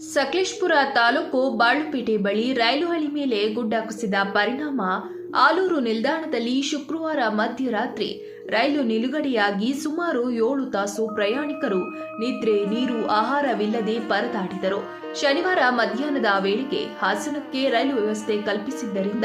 ಸಕಲೇಶ್ಪುರ ತಾಲೂಕು ಬಾಳುಪೇಟೆ ಬಳಿ ರೈಲು ಹಳಿ ಮೇಲೆ ಗುಡ್ಡ ಕುಸಿದ ಪರಿಣಾಮ. ಆಲೂರು ನಿಲ್ದಾಣದಲ್ಲಿ ಶುಕ್ರವಾರ ಮಧ್ಯರಾತ್ರಿ ರೈಲು ನಿಲುಗಡೆಯಾಗಿ ಸುಮಾರು ಏಳು ತಾಸು ಪ್ರಯಾಣಿಕರು ನಿದ್ರೆ ನೀರು ಆಹಾರವಿಲ್ಲದೆ ಪರದಾಡಿದರು. ಶನಿವಾರ ಮಧ್ಯಾಹ್ನದ ವೇಳೆಗೆ ಹಾಸನಕ್ಕೆ ರೈಲು ವ್ಯವಸ್ಥೆ ಕಲ್ಪಿಸಿದ್ದರಿಂದ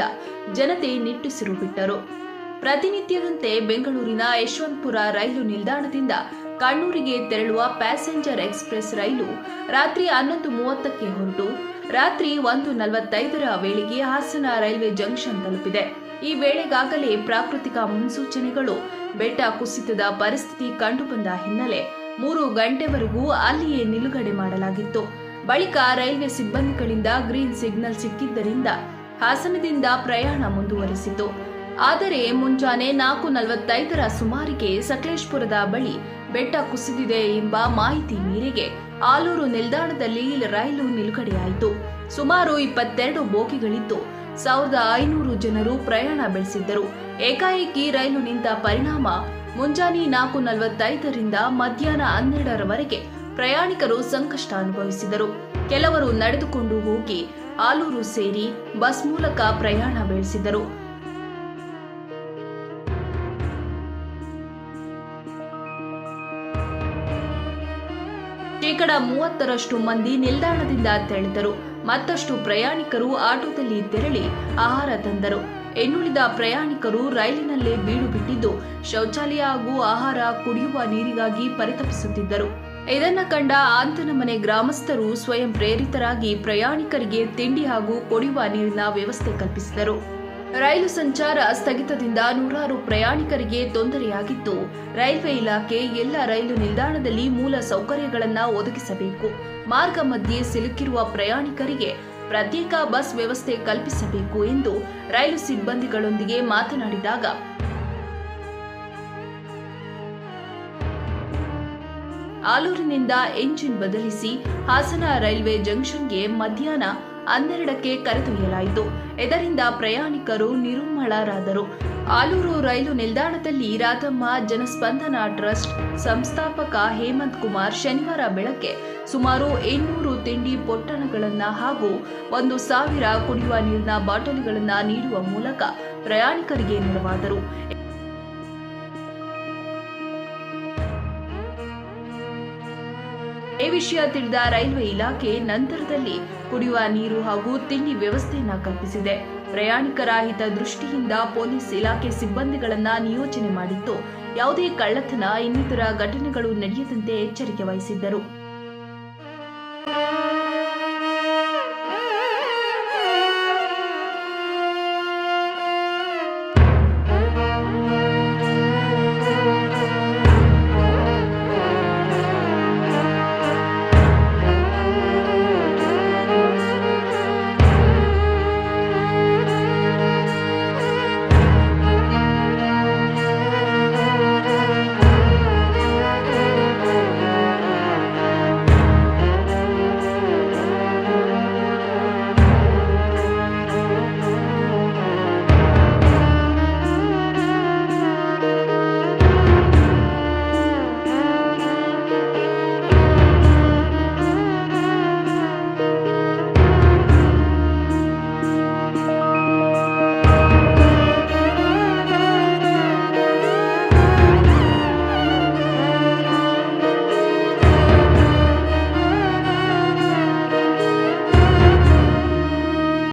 ಜನತೆ ನಿಟ್ಟುಸಿರು ಬಿಟ್ಟರು. ಪ್ರತಿನಿತ್ಯದಂತೆ ಬೆಂಗಳೂರಿನ ಯಶವಂತಪುರ ರೈಲು ನಿಲ್ದಾಣದಿಂದ ಕಣ್ಣೂರಿಗೆ ತೆರಳುವ ಪ್ಯಾಸೆಂಜರ್ ಎಕ್ಸ್ಪ್ರೆಸ್ ರೈಲು ರಾತ್ರಿ ಹನ್ನೊಂದು ಮೂವತ್ತಕ್ಕೆ ಹೊರಟು ರಾತ್ರಿ ಒಂದು ನಲವತ್ತೈದರ ವೇಳೆಗೆ ಹಾಸನ ರೈಲ್ವೆ ಜಂಕ್ಷನ್ ತಲುಪಿದೆ. ಈ ವೇಳೆಗಾಗಲೇ ಪ್ರಾಕೃತಿಕ ಮುನ್ಸೂಚನೆಗಳು ಬೆಟ್ಟ ಕುಸಿತದ ಪರಿಸ್ಥಿತಿ ಕಂಡುಬಂದ ಹಿನ್ನೆಲೆ ಮೂರು ಗಂಟೆವರೆಗೂ ಅಲ್ಲಿಯೇ ನಿಲುಗಡೆ ಮಾಡಲಾಗಿತ್ತು. ಬಳಿಕ ರೈಲ್ವೆ ಸಿಬ್ಬಂದಿಗಳಿಂದ ಗ್ರೀನ್ ಸಿಗ್ನಲ್ ಸಿಕ್ಕಿದ್ದರಿಂದ ಹಾಸನದಿಂದ ಪ್ರಯಾಣ ಮುಂದುವರಿಸಿತು. ಆದರೆ ಮುಂಜಾನೆ ನಾಲ್ಕು ನಲವತ್ತೈದರ ಸುಮಾರಿಗೆ ಸಕಲೇಶ್ಪುರದ ಬಳಿ ಬೆಟ್ಟ ಕುಸಿದಿದೆ ಎಂಬ ಮಾಹಿತಿ ಮೇರೆಗೆ ಆಲೂರು ನಿಲ್ದಾಣದಲ್ಲಿ ರೈಲು ನಿಲುಗಡೆಯಾಯಿತು. ಸುಮಾರು ಇಪ್ಪತ್ತೆರಡು ಬೋಗಿಗಳಿದ್ದು ಸಾವಿರದ ಐನೂರು ಜನರು ಪ್ರಯಾಣ ಬೆಳೆಸಿದ್ದರು. ಏಕಾಏಕಿ ರೈಲು ನಿಂತ ಪರಿಣಾಮ ಮುಂಜಾನೆ ನಾಲ್ಕು ನಲವತ್ತೈದರಿಂದ ಮಧ್ಯಾಹ್ನ ಹನ್ನೆರಡರವರೆಗೆ ಪ್ರಯಾಣಿಕರು ಸಂಕಷ್ಟ ಅನುಭವಿಸಿದರು. ಕೆಲವರು ನಡೆದುಕೊಂಡು ಹೋಗಿ ಆಲೂರು ಸೇರಿ ಬಸ್ ಮೂಲಕ ಪ್ರಯಾಣ ಬೆಳೆಸಿದರು. ಶೇಕಡ ಮೂವತ್ತರಷ್ಟು ಮಂದಿ ನಿಲ್ದಾಣದಿಂದ ತೆರಳಿದರು. ಮತ್ತಷ್ಟು ಪ್ರಯಾಣಿಕರು ಆಟೋದಲ್ಲಿ ತೆರಳಿ ಆಹಾರ ತಂದರು. ಇನ್ನುಳಿದ ಪ್ರಯಾಣಿಕರು ರೈಲಿನಲ್ಲೇ ಬೀಡು ಬಿಟ್ಟಿದ್ದು ಶೌಚಾಲಯ ಹಾಗೂ ಆಹಾರ ಕುಡಿಯುವ ನೀರಿಗಾಗಿ ಪರಿತಪಿಸುತ್ತಿದ್ದರು. ಇದನ್ನ ಕಂಡ ಆಂತನಮನೆ ಗ್ರಾಮಸ್ಥರು ಸ್ವಯಂ ಪ್ರೇರಿತರಾಗಿ ಪ್ರಯಾಣಿಕರಿಗೆ ತಿಂಡಿ ಹಾಗೂ ಕುಡಿಯುವ ನೀರಿನ ವ್ಯವಸ್ಥೆ ಕಲ್ಪಿಸಿದರು. ರೈಲು ಸಂಚಾರ ಸ್ಥಗಿತದಿಂದ ನೂರಾರು ಪ್ರಯಾಣಿಕರಿಗೆ ತೊಂದರೆಯಾಗಿದ್ದು, ರೈಲ್ವೆ ಇಲಾಖೆ ಎಲ್ಲ ರೈಲು ನಿಲ್ದಾಣದಲ್ಲಿ ಮೂಲ ಸೌಕರ್ಯಗಳನ್ನು ಒದಗಿಸಬೇಕು. ಮಾರ್ಗ ಮಧ್ಯೆ ಸಿಲುಕಿರುವ ಪ್ರಯಾಣಿಕರಿಗೆ ಪ್ರತ್ಯೇಕ ಬಸ್ ವ್ಯವಸ್ಥೆ ಕಲ್ಪಿಸಬೇಕು ಎಂದು ರೈಲು ಸಿಬ್ಬಂದಿಗಳೊಂದಿಗೆ ಮಾತನಾಡಿದಾಗ ಆಲೂರಿನಿಂದ ಎಂಜಿನ್ ಬದಲಿಸಿ ಹಾಸನ ರೈಲ್ವೆ ಜಂಕ್ಷನ್ಗೆ ಮಧ್ಯಾಹ್ನ ಹನ್ನೆರಡಕ್ಕೆ ಕರೆದೊಯ್ಯಲಾಯಿತು ಇದರಿಂದ ಪ್ರಯಾಣಿಕರು ನಿರುಮ್ಮಳರಾದರು ಆಲೂರು ರೈಲು ನಿಲ್ದಾಣದಲ್ಲಿ ರಾಧಮ್ಮ ಜನಸ್ಪಂದನ ಟ್ರಸ್ಟ್ ಸಂಸ್ಥಾಪಕ ಹೇಮಂತ್ ಕುಮಾರ್ ಶನಿವಾರ ಬೆಳಗ್ಗೆ ಸುಮಾರು ಇನ್ನೂರು ತಿಂಡಿ ಪೊಟ್ಟಣಗಳನ್ನು ಹಾಗೂ ಒಂದು ಸಾವಿರ ಕುಡಿಯುವ ನೀರಿನ ಬಾಟಲಿಗಳನ್ನು ನೀಡುವ ಮೂಲಕ ಪ್ರಯಾಣಿಕರಿಗೆ ನೆರವಾದರು. ಈ ವಿಷಯ ತಿಳಿದ ರೈಲ್ವೆ ಇಲಾಖೆ ನಂತರದಲ್ಲಿ ಕುಡಿಯುವ ನೀರು ಹಾಗೂ ತಿಂಡಿ ವ್ಯವಸ್ಥೆಯನ್ನ ಕಲ್ಪಿಸಿದೆ. ಪ್ರಯಾಣಿಕರ ಹಿತದೃಷ್ಟಿಯಿಂದ ಪೊಲೀಸ್ ಇಲಾಖೆ ಸಿಬ್ಬಂದಿಗಳನ್ನ ನಿಯೋಜನೆ ಮಾಡಿದ್ದು ಯಾವುದೇ ಕಳ್ಳತನ ಇನ್ನಿತರ ಘಟನೆಗಳು ನಡೆಯದಂತೆ ಎಚ್ಚರಿಕೆ ವಹಿಸಿದ್ದರು.